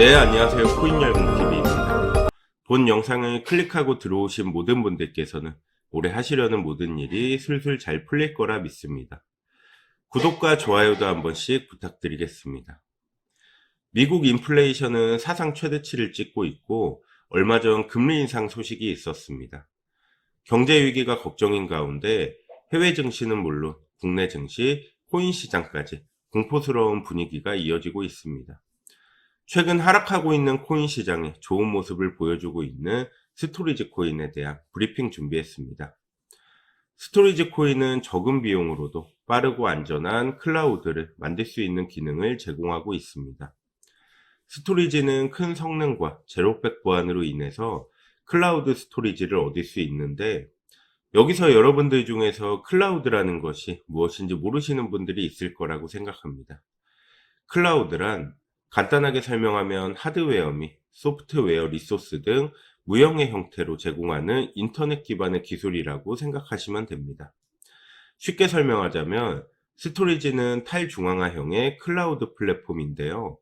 네, 안녕하세요. 코인열공TV입니다. 본 영상을 클릭하고 들어오신 모든 분들께서는 올해 하시려는 모든 일이 술술 잘 풀릴 거라 믿습니다. 구독과 좋아요도 한 번씩 부탁드리겠습니다. 미국 인플레이션은 사상 최대치를 찍고 있고 얼마 전 금리 인상 소식이 있었습니다. 경제 위기가 걱정인 가운데 해외 증시는 물론 국내 증시, 코인 시장까지 공포스러운 분위기가 이어지고 있습니다. 최근 하락하고 있는 코인 시장에 좋은 모습을 보여주고 있는 스토리지 코인에 대한 브리핑 준비했습니다. 스토리지 코인은 적은 비용으로도 빠르고 안전한 클라우드를 만들 수 있는 기능을 제공하고 있습니다. 스토리지는 큰 성능과 제로백 보안으로 인해서 클라우드 스토리지를 얻을 수 있는데 여기서 여러분들 중에서 클라우드라는 것이 무엇인지 모르시는 분들이 있을 거라고 생각합니다. 클라우드란 간단하게 설명하면 하드웨어 및 소프트웨어 리소스 등 무형의 형태로 제공하는 인터넷 기반의 기술이라고 생각하시면 됩니다. 쉽게 설명하자면 스토리지는 탈중앙화형의 클라우드 플랫폼인데요.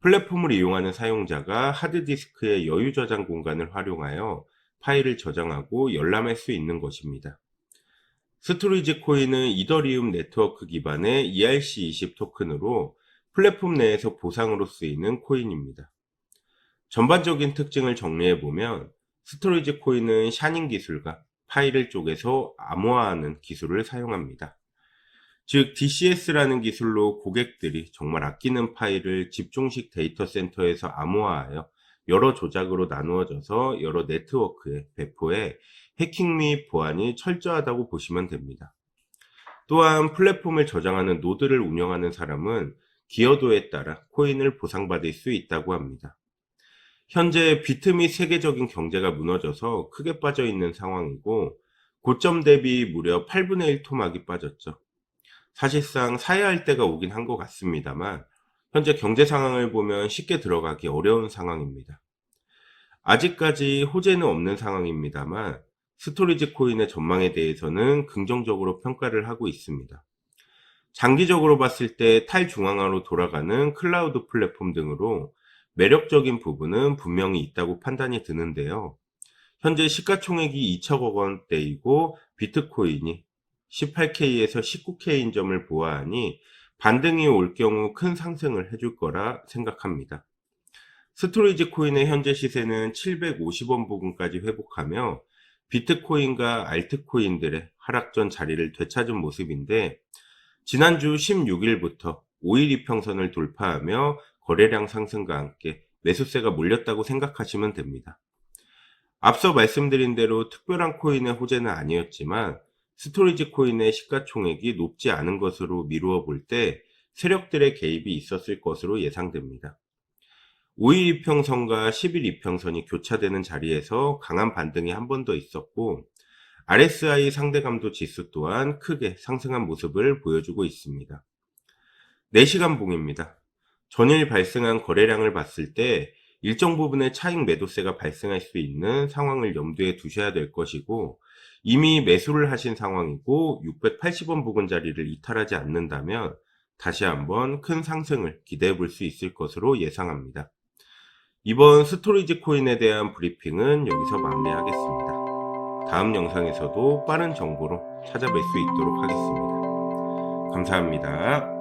플랫폼을 이용하는 사용자가 하드디스크의 여유 저장 공간을 활용하여 파일을 저장하고 열람할 수 있는 것입니다. 스토리지 코인은 이더리움 네트워크 기반의 ERC20 토큰으로 플랫폼 내에서 보상으로 쓰이는 코인입니다. 전반적인 특징을 정리해 보면 스토리지 코인은 샤닝 기술과 파일을 쪼개서 암호화하는 기술을 사용합니다. 즉 DCS라는 기술로 고객들이 정말 아끼는 파일을 집중식 데이터 센터에서 암호화하여 여러 조작으로 나누어져서 여러 네트워크에 배포해 해킹 및 보안이 철저하다고 보시면 됩니다. 또한 플랫폼을 저장하는 노드를 운영하는 사람은 기여도에 따라 코인을 보상받을 수 있다고 합니다. 현재 비트 및 세계적인 경제가 무너져서 크게 빠져 있는 상황이고 고점 대비 무려 8분의 1 토막이 빠졌죠. 사실상 사야 할 때가 오긴 한 것 같습니다만 현재 경제 상황을 보면 쉽게 들어가기 어려운 상황입니다. 아직까지 호재는 없는 상황입니다만 스토리지 코인의 전망에 대해서는 긍정적으로 평가를 하고 있습니다. 장기적으로 봤을 때 탈중앙화로 돌아가는 클라우드 플랫폼 등으로 매력적인 부분은 분명히 있다고 판단이 드는데요. 현재 시가총액이 2천억 원대이고 비트코인이 18K에서 19K인 점을 보아하니 반등이 올 경우 큰 상승을 해줄 거라 생각합니다. 스토리지 코인의 현재 시세는 750원 부근까지 회복하며 비트코인과 알트코인들의 하락전 자리를 되찾은 모습인데 지난주 16일부터 5일 이평선을 돌파하며 거래량 상승과 함께 매수세가 몰렸다고 생각하시면 됩니다. 앞서 말씀드린 대로 특별한 코인의 호재는 아니었지만 스토리지 코인의 시가총액이 높지 않은 것으로 미루어 볼 때 세력들의 개입이 있었을 것으로 예상됩니다. 5일 이평선과 10일 이평선이 교차되는 자리에서 강한 반등이 한 번 더 있었고 RSI 상대감도 지수 또한 크게 상승한 모습을 보여주고 있습니다. 4시간 봉입니다. 전일 발생한 거래량을 봤을 때 일정 부분의 차익 매도세가 발생할 수 있는 상황을 염두에 두셔야 될 것이고 이미 매수를 하신 상황이고 680원 부근 자리를 이탈하지 않는다면 다시 한번 큰 상승을 기대해 볼 수 있을 것으로 예상합니다. 이번 스토리지 코인에 대한 브리핑은 여기서 마무리하겠습니다. 다음 영상에서도 빠른 정보로 찾아뵐 수 있도록 하겠습니다. 감사합니다.